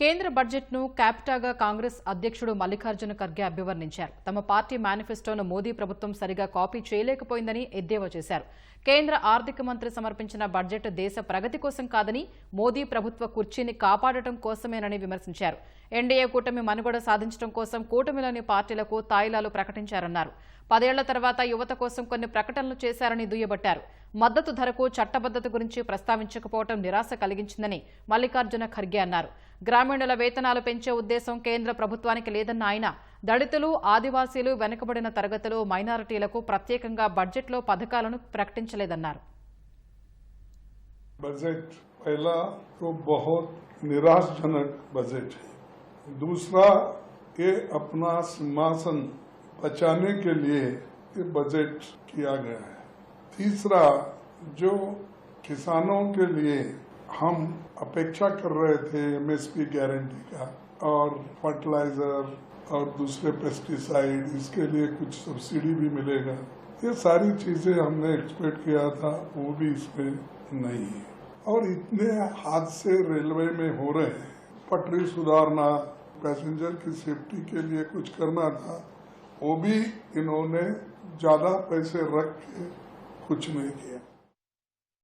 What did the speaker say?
కేంద్ర బడ్జెట్ను క్యాపిటాగా కాంగ్రెస్ అధ్యక్షుడు మల్లికార్జున ఖర్గే అభివర్ణించారు. తమ పార్టీ మేనిఫెస్టోను మోదీ ప్రభుత్వం సరిగా కాపీ చేయలేకపోయిందని ఎద్దేవా చేశారు. కేంద్ర ఆర్థిక మంత్రి సమర్పించిన బడ్జెట్ దేశ ప్రగతి కోసం కాదని మోదీ ప్రభుత్వ కుర్చీని కాపాడటం కోసమేనని విమర్శించారు. ఎన్డీఏ కూటమి మనుగడ సాధించడం కోసం కూటమిలోని పార్టీలకు తాయిలాలు ప్రకటించారన్నారు. పదేళ్ళ తర్వాత యువత కోసం కొన్ని ప్రకటనలు చేశారని దుయ్యబట్టారు. మద్దతు ధరకు చట్టబద్దత గురించి ప్రస్తావించకపోవడం నిరాశ కలిగించిందని మల్లికార్జున ఖర్గే అన్నారు. గ్రామీణుల వేతనాలు పెంచే ఉద్దేశం కేంద్ర ప్రభుత్వానికి లేదన్న ఆయన దళితులు ఆదివాసీలు వెనుకబడిన తరగతులు మైనారిటీలకు ప్రత్యేకంగా బడ్జెట్లో పథకాలను ప్రకటించలేదన్నారు बजट पहला तो बहुत निराशजनक बजट है दूसरा ये अपना सिंहासन बचाने के लिए ये बजट किया गया है तीसरा जो किसानों के लिए हम अपेक्षा कर रहे थे एमएसपी गारंटी का और फर्टिलाइज़र और दूसरे पेस्टिसाइड इसके लिए कुछ सब्सिडी भी मिलेगा। ये सारी चीज़ें हमने एक्सपेक्ट किया था, वो भी इसमें नहीं है। और इतने हादसे रेलवे में हो रहे हैं। पटरी सुधारना पैसेंजर की सेफ्टी के लिए कुछ करना था, वो भी इन्होंने ज़्यादा पैसे रख के कुछ नहीं किया।